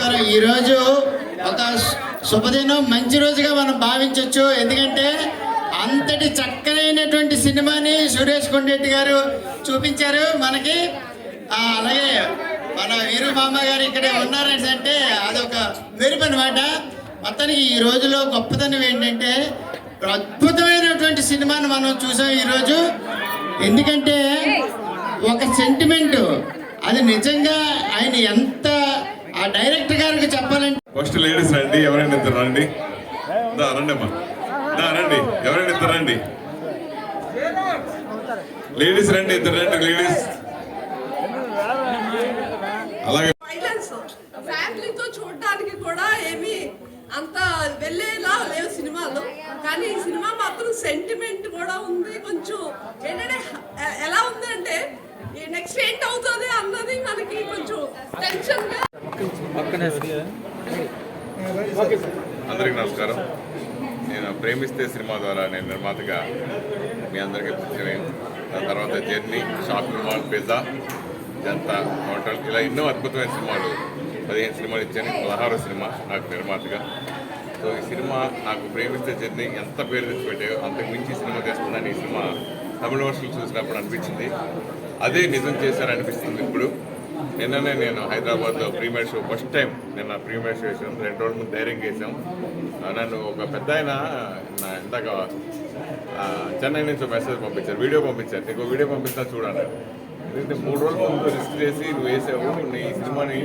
నమస్కారం. ఈరోజు ఒక శుభదినం మంచి రోజుగా మనం భావించవచ్చు ఎందుకంటే అంతటి చక్కనైనటువంటి సినిమాని సురేష్ కొండెట్టి గారు చూపించారు. మనకి అలాగే మన వీరు మామ గారు ఇక్కడే ఉన్నారని అంటే అదొక మెరుపు అనమాట మొత్తానికి ఈ రోజులో గొప్పతనం ఏంటంటే అద్భుతమైనటువంటి సినిమాని మనం చూసాం ఈరోజు ఎందుకంటే ఒక సెంటిమెంట్. అది నిజంగా ఆయన ఎంత ఆ డైరెక్టర్ గారికి చెప్పాలంటే ఫస్ట్ లేడీస్ రండి ఎవరైనా ఇద్దరు రండి. రండి అమ్మా దా రండి ఎవరైనా ఇద్దరు రండి. లేడీస్ రండి ఇద్దరు రండి లేడీస్. అలాగే ఫ్యామిలీతో చూడడానికి కూడా ఏమి అంత వెళ్ళేలా లేవు సినిమాలు కానీ ఈ సినిమా మాత్రం సెంటిమెంట్ కూడా ఉంది. కొంచెం ఏంటంటే ఎలా ఉంది అంటే నెక్స్ట్ ఏంటి అవుతుంది అన్నది మనకి కొంచెం టెన్షన్గా అందరికి నమస్కారం. నేను ప్రేమిస్తే సినిమా ద్వారా నేను నిర్మాతగా మీ అందరికీ పరిచయం దాని తర్వాత journey shopping mall pizza Janata hotel ఇలా ఎన్నో అద్భుతమైన సినిమాలు పదిహేను సినిమాలు ఇచ్చాను పదహారో సినిమా నాకు నిర్మాతగా. సో ఈ సినిమా నాకు ప్రేమిస్తే జర్నీ ఎంత పేరు తెచ్చిపెట్టాయో అంతకు మించి సినిమా చేస్తుందని ఈ సినిమా తమిళ వర్షాలు చూసినప్పుడు అనిపించింది. అదే నిజం చేశారనిపిస్తుంది ఇప్పుడు. నిన్ననే నేను హైదరాబాద్లో ప్రీమియర్ షో ఫస్ట్ టైం నిన్న ప్రీమియర్ షో వేసాం రెండు రోజుల ముందు ధైర్యం చేసాం నన్ను ఒక పెద్ద ఆయన నా ఇందాక చెన్నై నుంచి మెసేజ్ పంపించారు వీడియో పంపించారు. నీకు వీడియో పంపిస్తా చూడండి ఎందుకంటే మూడు రోజుల ముందు రిస్క్ చేసి నువ్వు వేసావు నీ సినిమాని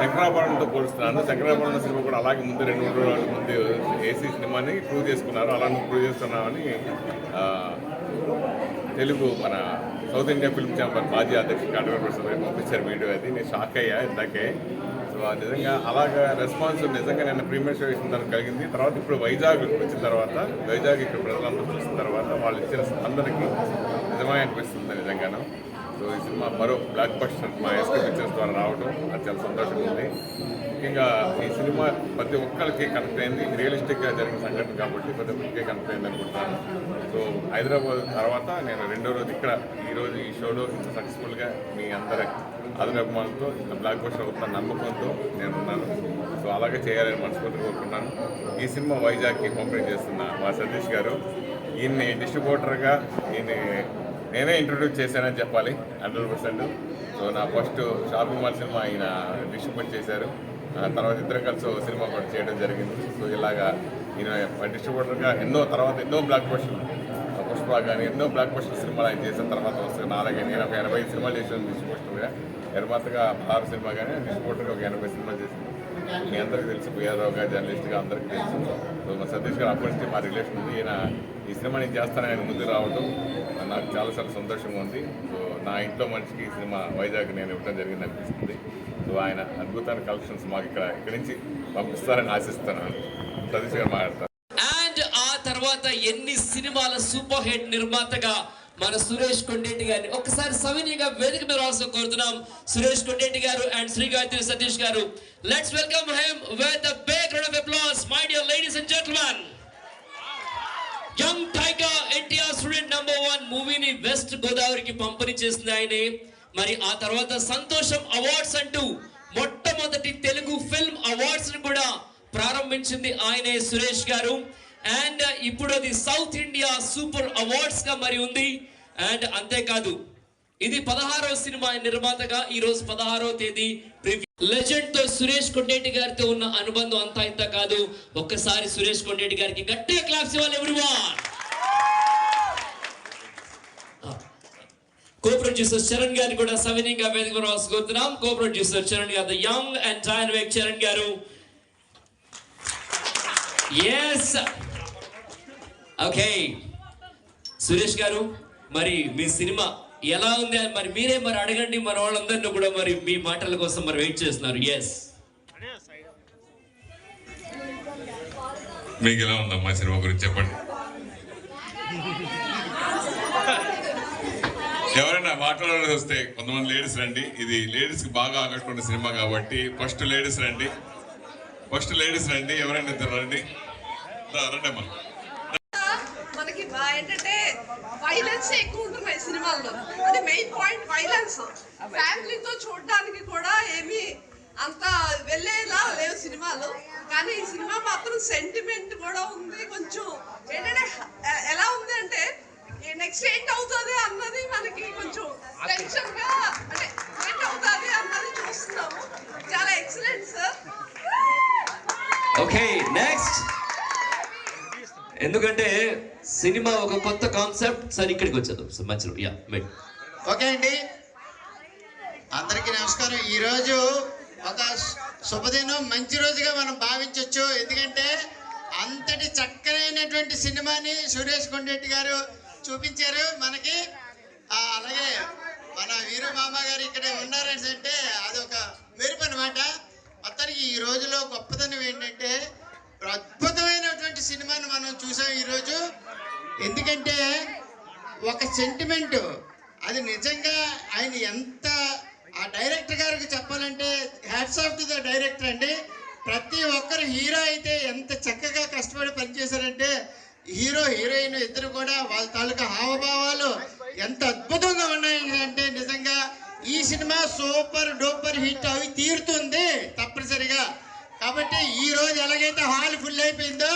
శంకరాభరణంతో పోలుస్తున్నాను శంకరాభరణం సినిమా కూడా అలాగే ముందు రెండు మూడు రోజుల ముందు వేసి సినిమాని ప్రూవ్ చేసుకున్నారు. అలా నువ్వు ప్రూవ్ చేస్తున్నావని తెలుగు మన సౌత్ ఇండియా ఫిల్మ్ ఛాంబర్ మాజీ అధ్యక్షుడు కాటవర ప్రసాద్ గారు పంపించారు వీడియో అది. నేను షాక్ అయ్యా ఇందాకే. సో నిజంగా అలాగా రెస్పాన్స్ నిజంగా నిన్న ప్రీమియర్ షో ఇచ్చిన తర్వాత కలిగింది. తర్వాత ఇప్పుడు వైజాగ్ వచ్చిన తర్వాత వైజాగ్ ఇక్కడ ప్రజలందరూ చూసిన తర్వాత వాళ్ళు ఇచ్చిన అందరికీ నిజమే అనిపిస్తుంది నిజంగాను. సో ఈ సినిమా మరో బ్లాక్ బస్టర్ మా ఎస్కే పిక్చర్స్ ద్వారా రావడం అది చాలా సంతోషంగా ఉంది. ముఖ్యంగా ఈ సినిమా ప్రతి ఒక్కరికి కనెక్ట్ అయింది. రియలిస్టిక్గా జరిగిన సంఘటన కాబట్టి ప్రతి ఒక్కరికి కనెక్ట్ అయింది అనుకుంటున్నాను. హైదరాబాద్ తర్వాత నేను రెండో రోజు ఇక్కడ ఈరోజు ఈ షోలో ఇంత సక్సెస్ఫుల్గా మీ అందరి అభిమానంతో ఇంత బ్లాక్ బస్టర్ అవుతున్న నమ్మకంతో నేను ఉన్నాను సో అలాగే చేయాలని మనస్ఫూర్తిగా కోరుకున్నాను ఈ సినిమా వైజాగ్కి పంపిణీ చేస్తున్న మా సతీష్ గారు. ఈయన్ని డిస్ట్రిబ్యూటర్గా ఈయన నేనే ఇంట్రొడ్యూస్ చేశానని చెప్పాలి హండ్రెడ్ పర్సెంట్. సో నా ఫస్ట్ షాపింగ్ మాల్ సినిమా ఆయన డిస్ట్రిబ్యూట్ చేశారు. ఆ తర్వాత ఇద్దరం కలిసి ఒక సినిమా కూడా చేయడం జరిగింది. సో ఇలాగా ఈయన డిస్ట్రిబ్యూటర్గా ఎన్నో తర్వాత ఎన్నో బ్లాక్ బస్టర్లు పుష్ప కానీ ఎన్నో బ్లాక్ బస్టర్ సినిమాలు ఆయన చేసిన తర్వాత వస్తుంది నాలుగే నేను ఒక ఎనభై సినిమాలు చేసాను డిస్ట్రిబ్యూటర్గా నిర్మాతగా ఆరు సినిమా కానీ డిస్ట్రిబ్యూటర్గా ఒక ఎనభై సినిమాలు చేసింది మీ అందరికీ తెలుసు పిఆర్ఓగా జర్నలిస్ట్గా అందరికీ తెలుసు. సో మా సతీష్ గారు అప్పటి నుంచి మా రిలేషన్ ఉంది. ఈయన ఈ సినిమా నేను చేస్తాను ఆయన ముందు రావడం నాకు చాలా చాలా సంతోషంగా ఉంది. సో నా ఇంట్లో మనిషికి ఈ సినిమా వైజాగ్ నేను ఇవ్వడం జరిగింది అనిపిస్తుంది. సో ఆయన అద్భుతమైన కలెక్షన్స్ మాకు ఇక్కడ ఇక్కడి నుంచి పంపిస్తారని ఆశిస్తున్నాను. సతీష్ గారు మాట్లాడతారు. తర్వాత ఎన్ని సినిమాల సూపర్ హిట్ నిర్మాతగా మన సురేష్ కొండేటి గారిని ఒకసారి సవినీగా వేదిక మీద రావాల్సిన కోరుతున్నాం. సురేష్ కొండేటి గారు అండ్ శ్రీ సతీష్ గారు. Let's welcome him with a big round of applause ladies and ladies and gentlemen. Young tiger NTR student number one మూవీని వెస్ట్ గోదావరికి పంపిణీ చేసింది ఆయనే. మరి ఆ తర్వాత సంతోషం అవార్డ్స్ అంటూ మొట్టమొదటి తెలుగు ఫిల్మ్ అవార్డ్స్ని కూడా ప్రారంభించింది ఆయనే సురేష్ గారు. అండ్ uh, ఇప్పుడు అది సౌత్ ఇండియా సూపర్ అవార్డ్స్గా మరి ఉంది. అండ్ అంతేకాదు ఇది పదహారవ సినిమా నిర్మాతగా ఈ రోజు తేదీ లెజెండ్తో సురేష్ కొండేటి గారితో ఉన్న అనుబంధం అంతా ఇంత కాదు. ఒక్కసారి సురేష్ కొండేటి గారికి గట్టిగా క్లాప్స్ ఇవ్వాలి ఎవ్రీవన్ కో ప్రొడ్యూసర్ చరణ్ గారిని కూడా సవినీయంగా వేదిక రాసుకుంటున్నాం. కో ప్రొడ్యూసర్ చరణ్ గారు the young and dynamic Charan గారు. Yes okay. సురేష్ గారు మరి మీ సినిమా ఎలా ఉంది? అని మరి మీరే మరి అడగండి మన వాళ్ళందరినీ కూడా మరి మీ మాటల కోసం మరి వెయిట్ చేస్తున్నారు. ఎస్ మీకు ఎలా ఉందమ్మా సినిమా గురించి చెప్పండి. ఎవరైనా మాట్లాడాల్సి వస్తే కొంతమంది లేడీస్ రండి. ఇది లేడీస్కి బాగా ఆకట్టుకున్న సినిమా కాబట్టి ఫస్ట్ లేడీస్ రండి. ఫస్ట్ లేడీస్ రండి ఎవరైనా ఇద్దరు రండి. రండి అమ్మా మనకి బా- ఏంటంటే వైలెన్స్ ఎక్కువ ఉంటున్నాయి సినిమాల్లో. అది మెయిన్ పాయింట్ వైలెన్స్ ఫ్యామిలీతో చూడడానికి కూడా ఏమి అంత వెళ్ళేలా లేవు సినిమాలు. కానీ ఈ సినిమా మాత్రం సెంటిమెంట్ కూడా ఉంది. కొంచెం ఏంటంటే ఎలా ఉంది అంటే నెక్స్ట్ ఏంటి అవుతుంది అన్నది మనకి కొంచెం టెన్షన్గా అంటే ఏంటి అవుతుంది అన్నది చూస్తున్నాము. చాలా ఎక్సలెంట్ సార్ ఓకే నెక్స్ట్ ఎందుకంటే సినిమా ఒక కొత్త కాన్సెప్ట్ సరే ఇక్కడికి వచ్చేద్దాం. సో మధ్యలో యా ఓకే అండి. అందరికీ నమస్కారం. ఈరోజు ఒక శుభదినం మంచి రోజుగా మనం భావించవచ్చు ఎందుకంటే అంతటి చక్కనైనటువంటి సినిమాని సురేష్ కొండెట్టి గారు చూపించారు. మనకి అలాగే మన వీరు మామ గారు ఇక్కడ ఉన్నారని అంటే అదొక మెరుపు అనమాట మొత్తానికి ఈ రోజులో గొప్పతనం ఏంటంటే అద్భుతమైనటువంటి సినిమాని మనం చూసాం ఈరోజు ఎందుకంటే ఒక సెంటిమెంట్ అది నిజంగా ఆయన ఎంత ఆ డైరెక్టర్ గారికి చెప్పాలంటే hats off to the director అండి. ప్రతి ఒక్కరు హీరో అయితే ఎంత చక్కగా కష్టపడి పనిచేశారంటే హీరో హీరోయిన్ ఇద్దరు కూడా వాళ్ళ తాలూకా హావభావాలు ఎంత అద్భుతంగా ఉన్నాయంటే నిజంగా ఈ సినిమా సూపర్ డూపర్ హిట్ అవి తీరుతుంది తప్పనిసరిగా. కాబట్టి ఈ రోజు ఎలాగైతే హాల్ ఫుల్ అయిపోయిందో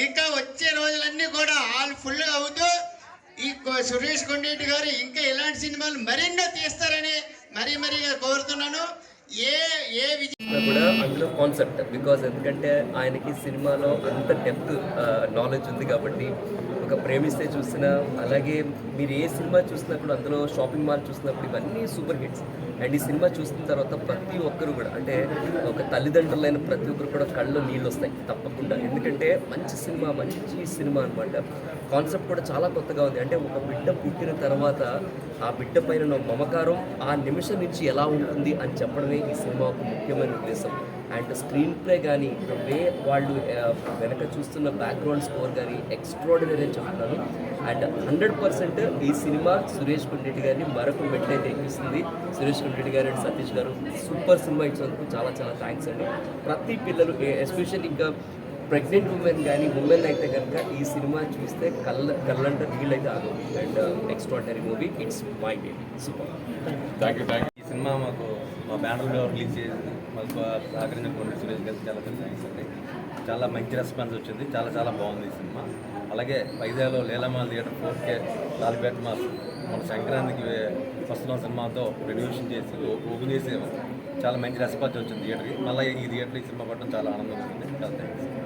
ఇంకా వచ్చే రోజులన్నీ కూడా ఆల్ ఫుల్ అవుతూ ఈ కొ- సురేష్ కొండేటి గారు ఇంకా ఇలాంటి సినిమాలు మరెన్నో తీస్తారని మరీ మరీగా కోరుతున్నాను. ఏ ఏ విజయ కూడా అందులో కాన్సెప్ట్ బికాస్ ఎందుకంటే ఆయనకి సినిమాలో అంత డెప్త్ నాలెడ్జ్ ఉంది కాబట్టి ఒక ప్రేమిస్తే చూసినా అలాగే మీరు ఏ సినిమా చూసినప్పుడు అందులో షాపింగ్ మాల్ చూసినప్పుడు ఇవన్నీ సూపర్ హిట్స్. అండ్ ఈ సినిమా చూసిన తర్వాత ప్రతి ఒక్కరు కూడా అంటే ఒక తల్లిదండ్రులైన ప్రతి ఒక్కరు కూడా కళ్ళు నీళ్ళు వస్తాయి తప్పకుండా. ఎందుకంటే మంచి సినిమా మంచి సినిమా అనమాట కాన్సెప్ట్ కూడా చాలా కొత్తగా ఉంది. అంటే ఒక బిడ్డ పుట్టిన తర్వాత ఆ బిడ్డ పైన ఉన్న మమకారం ఆ నిమిషం నుంచి ఎలా ఉంటుంది అని చెప్పడమే ఈ సినిమా ఒక ముఖ్యమైన ఉద్దేశం. అండ్ స్క్రీన్ ప్లే కానీ వే వాళ్ళు వెనక చూస్తున్న బ్యాక్గ్రౌండ్ స్కోర్ కానీ ఎక్స్ట్రాడినరీ అని చెప్తున్నాను అండ్ హండ్రెడ్ పర్సెంట్ ఈ సినిమా సురేష్ కుండెడ్డి గారిని మరొక మెట్లయితే ఎక్కిస్తుంది సురేష్ కుండెడ్డి గారు అండ్ సతీష్ గారు సూపర్ సినిమా ఇచ్చినందుకు చాలా చాలా థ్యాంక్స్ అండి. ప్రతి పిల్లలు ఎస్పెషల్ ఇంకా ప్రెగ్నెంట్ ఉమెన్ కానీ ఉమెన్ అయితే కనుక ఈ సినిమా చూస్తే కళ్ళ కళ్ళంట నీళ్ళు అయితే ఆగవు. And extraordinary movie it's my baby super. Thank you thank ఈ సినిమా మాకు మా బ్యానర్లో రిలీజ్ చేసింది. మాకు సహకరించిన సురేష్ గారికి చాలా చాలా థ్యాంక్స్ అండి. చాలా మంచి రెస్పాన్స్ వచ్చింది. చాలా చాలా బాగుంది ఈ సినిమా. అలాగే వైజాగ్లో లీలామాల theatre four K Lalpet mass మన సంక్రాంతికి వస్తున్న సినిమాతో రెన్యూషన్ చేసి ఓపెన్ చేసేవారు చాలా మంచి రెస్పాన్స్ వచ్చింది థియేటర్కి. మళ్ళీ ఈ థియేటర్ ఈ సినిమా పడడం చాలా ఆనందంగా ఉంది చాలా థ్యాంక్స్